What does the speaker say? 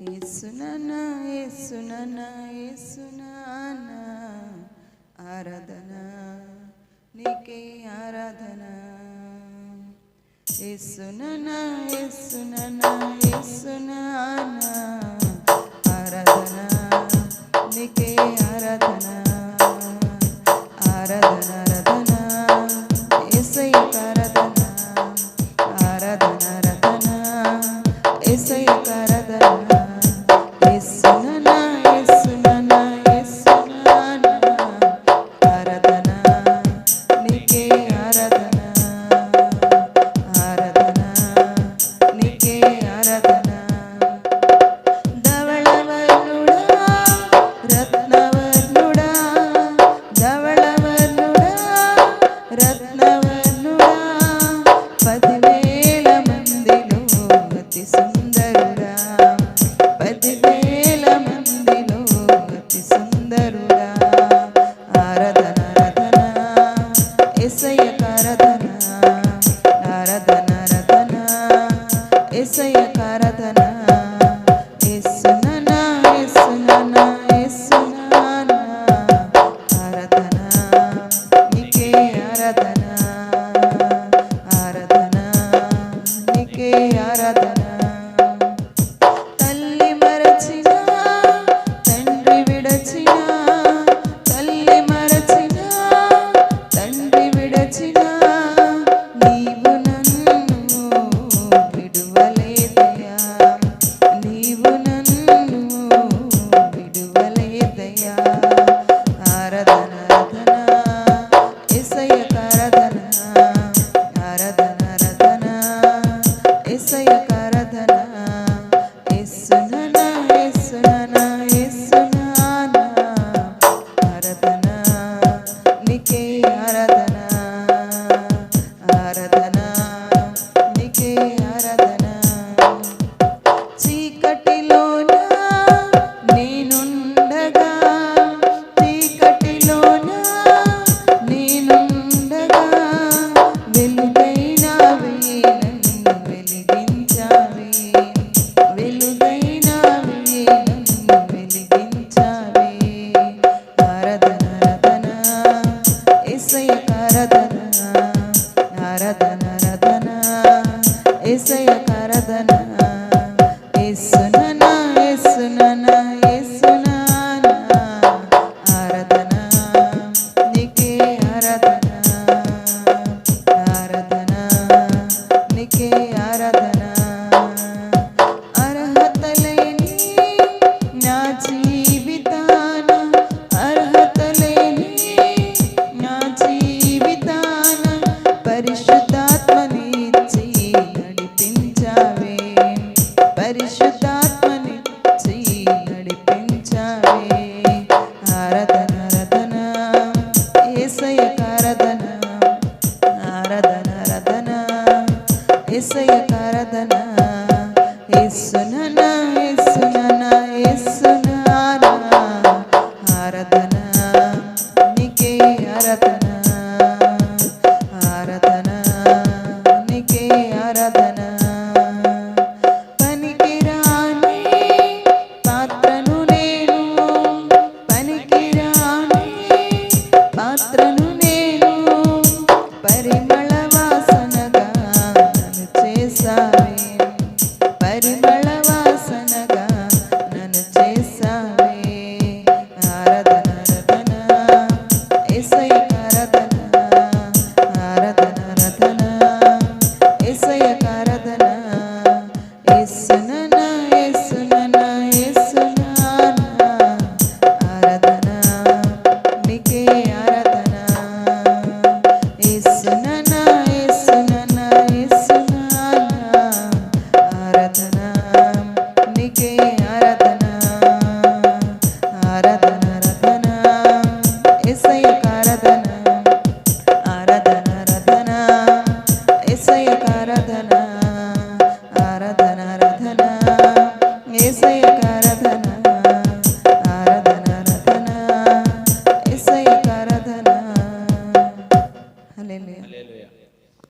ఏసుననా ఏసుననా ఏసునానా ఆరాధన నీకే ఆరాధన. ఏసుననా ఏసుననా ఏసునానా ఆరాధన. say a పరిశుద్ధాత్మని చెయ్యి నడిపించావే. ఆరాధన రధన ఏసయ్య కారధన ఆరాధన రధన ఏసయ్య